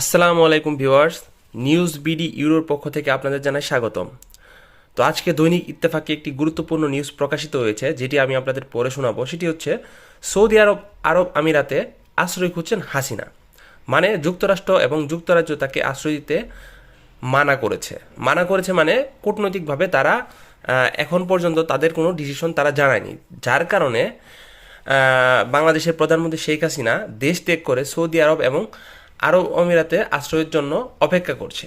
আসসালামু আলাইকুম viewers, news BD ইউরোর পক্ষ থেকে আপনাদের জানাই স্বাগতম। তো আজকে দৈনিক ইত্তেফাকে একটি গুরুত্বপূর্ণ নিউজ প্রকাশিত হয়েছে, যেটি আমি আপনাদের পড়ে শোনাবো। সেটি হচ্ছে, সৌদি আরব আরব আমিরাতে আশ্রয় খুঁজছেন হাসিনা। মানে যুক্তরাষ্ট্র এবং যুক্তরাজ্য তাকে আশ্রয় দিতে মানা করেছে। মানা করেছে মানে কূটনৈতিকভাবে তারা এখন পর্যন্ত তাদের কোনো ডিসিশন তারা জানায়নি। যার কারণে বাংলাদেশের প্রধানমন্ত্রী শেখ হাসিনা দেশ ত্যাগ করে সৌদি আরব এবং আরব আমিরাতে আশ্রয়ের জন্য অপেক্ষা করছে।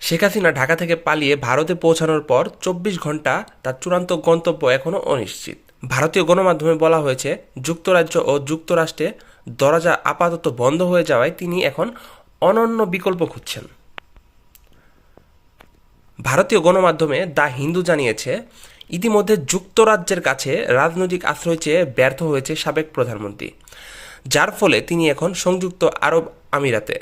শেখ হাসিনা ঢাকা থেকে পালিয়ে ভারতে পৌঁছানোর পর চব্বিশ ঘণ্টা তার চূড়ান্ত গন্তব্য এখনও অনিশ্চিত। ভারতীয় গণমাধ্যমে বলা হয়েছে, যুক্তরাজ্য ও যুক্তরাষ্ট্রে দরজা আপাতত বন্ধ হয়ে যাওয়ায় তিনি এখন অনন্য বিকল্প খুঁজছেন। ভারতীয় গণমাধ্যমে দ্য হিন্দু জানিয়েছে, ইতিমধ্যে যুক্তরাজ্যের কাছে রাজনৈতিক আশ্রয় চেয়ে ব্যর্থ হয়েছে সাবেক প্রধানমন্ত্রী। যার ফলে তিনি এখন সংযুক্ত আরব আমিরাতে।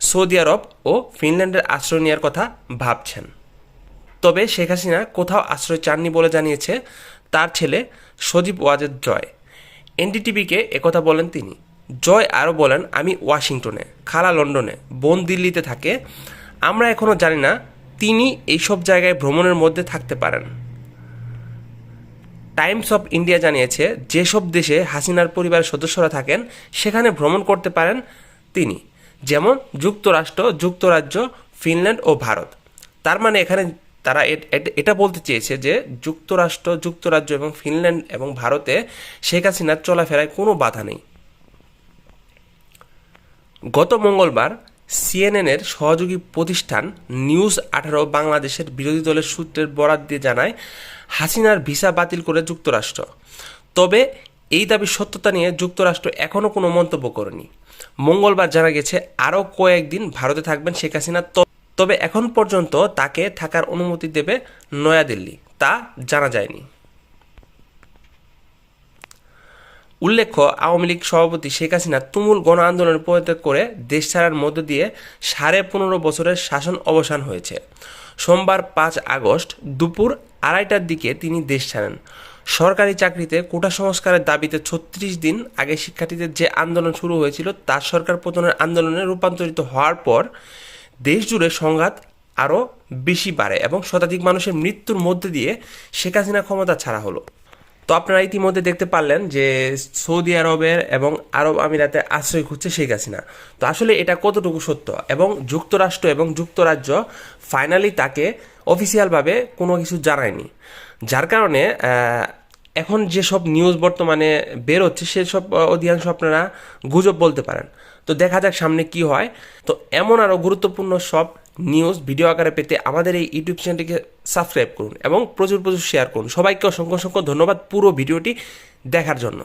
সৌদি আরব ও ফিনল্যান্ডের আশ্রয় নেওয়ার কথা ভাবছেন। তবে শেখ হাসিনা কোথাও আশ্রয় চাননি বলে জানিয়েছে তার ছেলে সজীব ওয়াজেদ জয়। এনডিটিভিকে একথা বলেন তিনি, জয় আরও বলেন, আমি ওয়াশিংটনে, খালা লন্ডনে, বোন দিল্লিতে থাকে। আমরা এখনও জানি না তিনি এইসব জায়গায় ভ্রমণের মধ্যে থাকতে পারেন। টাইমস অফ ইন্ডিয়া জানিয়েছে, যেসব দেশে হাসিনার পরিবারের সদস্যরা থাকেন, সেখানে ভ্রমণ করতে পারেন তিনি, যেমন যুক্তরাষ্ট্র, যুক্তরাজ্য, ফিনল্যান্ড ও ভারত। তার মানে এখানে তারা এটা বলতে চেয়েছে যে যুক্তরাষ্ট্র, যুক্তরাজ্য এবং ফিনল্যান্ড এবং ভারতে শেখ হাসিনার চলাফেরায় কোনো বাধা নেই। গত মঙ্গলবার সিএনএনের সহযোগী প্রতিষ্ঠান নিউজ আঠারো বাংলাদেশের বিরোধী দলের সূত্রের বরাত দিয়ে জানায়, হাসিনার ভিসা বাতিল করে যুক্তরাষ্ট্র। তবে এই দাবির সত্যতা নিয়ে যুক্তরাষ্ট্র এখনও কোনো মন্তব্য করেনি। মঙ্গলবার জানা গেছে, আরও কয়েকদিন ভারতে থাকবেন শেখ হাসিনা। তবে এখন পর্যন্ত তাকে থাকার অনুমতি দেবে নয়াদিল্লি, তা জানা যায়নি। উল্লেখ্য, আওয়ামী লীগ সভাপতি শেখ হাসিনা তুমুল গণ আন্দোলনের পরিত্যাগ করে দেশ ছাড়ার মধ্য দিয়ে সাড়ে পনেরো বছরের শাসন অবসান হয়েছে। সোমবার পাঁচ আগস্ট দুপুর আড়াইটার দিকে তিনি দেশ ছাড়েন। সরকারি চাকরিতে কোটা সংস্কারের দাবিতে ছত্রিশ দিন আগে শিক্ষার্থীদের যে আন্দোলন শুরু হয়েছিল তা সরকার পতনের আন্দোলনে রূপান্তরিত হওয়ার পর দেশ জুড়ে সংঘাত আরও বেশি বাড়ে এবং শতাধিক মানুষের মৃত্যুর মধ্যে দিয়ে শেখ হাসিনা ক্ষমতা ছাড়া হলো। তো আপনারা ইতিমধ্যে দেখতে পারলেন যে সৌদি আরবের এবং আরব আমিরাতে আশ্রয় খুঁজছে শেখ হাসিনা। তো আসলে এটা কতটুকু সত্য? এবং যুক্তরাষ্ট্র এবং যুক্তরাজ্য ফাইনালি তাকে অফিসিয়ালভাবে কোনো কিছু জানায়নি। যার কারণে এখন যেসব নিউজ বর্তমানে বের হচ্ছে সেসব অধিকাংশ আপনারা গুজব বলতে পারেন। তো দেখা যাক সামনে কি হয়। তো এমন আরও গুরুত্বপূর্ণ সব নিউজ ভিডিও আকারে পেতে আমাদের এই ইউটিউব চ্যানেলটিকে সাবস্ক্রাইব করুন এবং প্রচুর প্রচুর শেয়ার করুন। সবাইকে অসংখ্য অসংখ্য ধন্যবাদ পুরো ভিডিওটি দেখার জন্য।